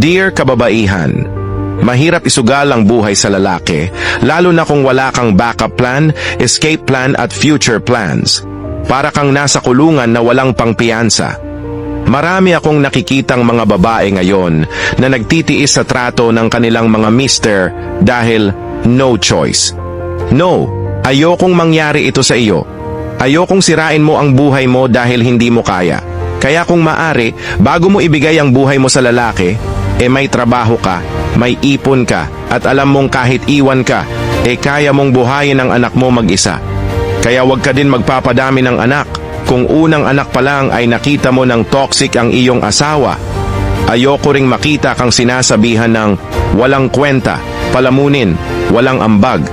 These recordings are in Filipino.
Dear kababaihan, mahirap isugal ang buhay sa lalaki, lalo na kung wala kang backup plan, escape plan at future plans. Para kang nasa kulungan na walang pangpiyansa. Marami akong nakikitang mga babae ngayon na nagtitiis sa trato ng kanilang mga mister dahil no choice. No, ayokong mangyari ito sa iyo. Ayokong sirain mo ang buhay mo dahil hindi mo kaya. Kaya kung maari, bago mo ibigay ang buhay mo sa lalaki, eh may trabaho ka, may ipon ka, at alam mong kahit iwan ka, eh kaya mong buhayin ang anak mo mag-isa. Kaya wag ka din magpapadami ng anak. Kung unang anak pa lang ay nakita mo ng toxic ang iyong asawa, ayoko ring makita kang sinasabihan ng walang kwenta, palamunin, walang ambag.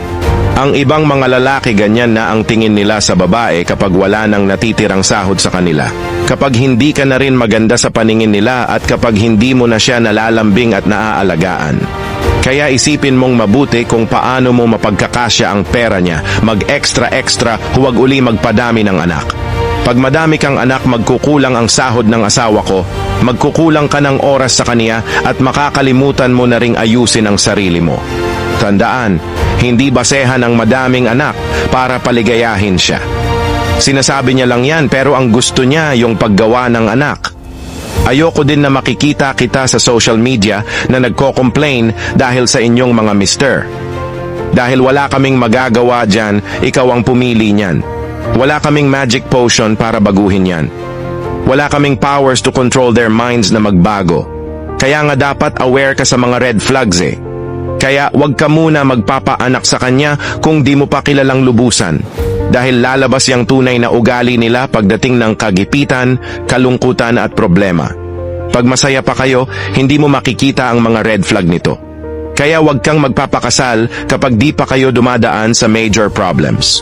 Ang ibang mga lalaki ganyan na ang tingin nila sa babae kapag wala nang natitirang sahod sa kanila. Kapag hindi ka na rin maganda sa paningin nila at kapag hindi mo na siya nalalambing at naaalagaan. Kaya isipin mong mabuti kung paano mo mapagkakasya ang pera niya. Mag-extra-extra, huwag uli magpadami ng anak. Pag madami kang anak, magkukulang ang sahod ng asawa ko, magkukulang ka ng oras sa kaniya at makakalimutan mo na ring ayusin ang sarili mo. Tandaan, hindi basehan ang madaming anak para paligayahin siya. Sinasabi niya lang yan pero ang gusto niya yung paggawa ng anak. Ayoko din na makikita kita sa social media na nagko-complain dahil sa inyong mga mister. Dahil wala kaming magagawa dyan, ikaw ang pumili niyan. Wala kaming magic potion para baguhin yan. Wala kaming powers to control their minds na magbago. Kaya nga dapat aware ka sa mga red flags eh. Kaya wag ka muna magpapaanak sa kanya kung di mo pa kilalang lubusan. Dahil lalabas yung tunay na ugali nila pagdating ng kagipitan, kalungkutan at problema. Pag masaya pa kayo, hindi mo makikita ang mga red flag nito. Kaya wag kang magpapakasal kapag di pa kayo dumadaan sa major problems.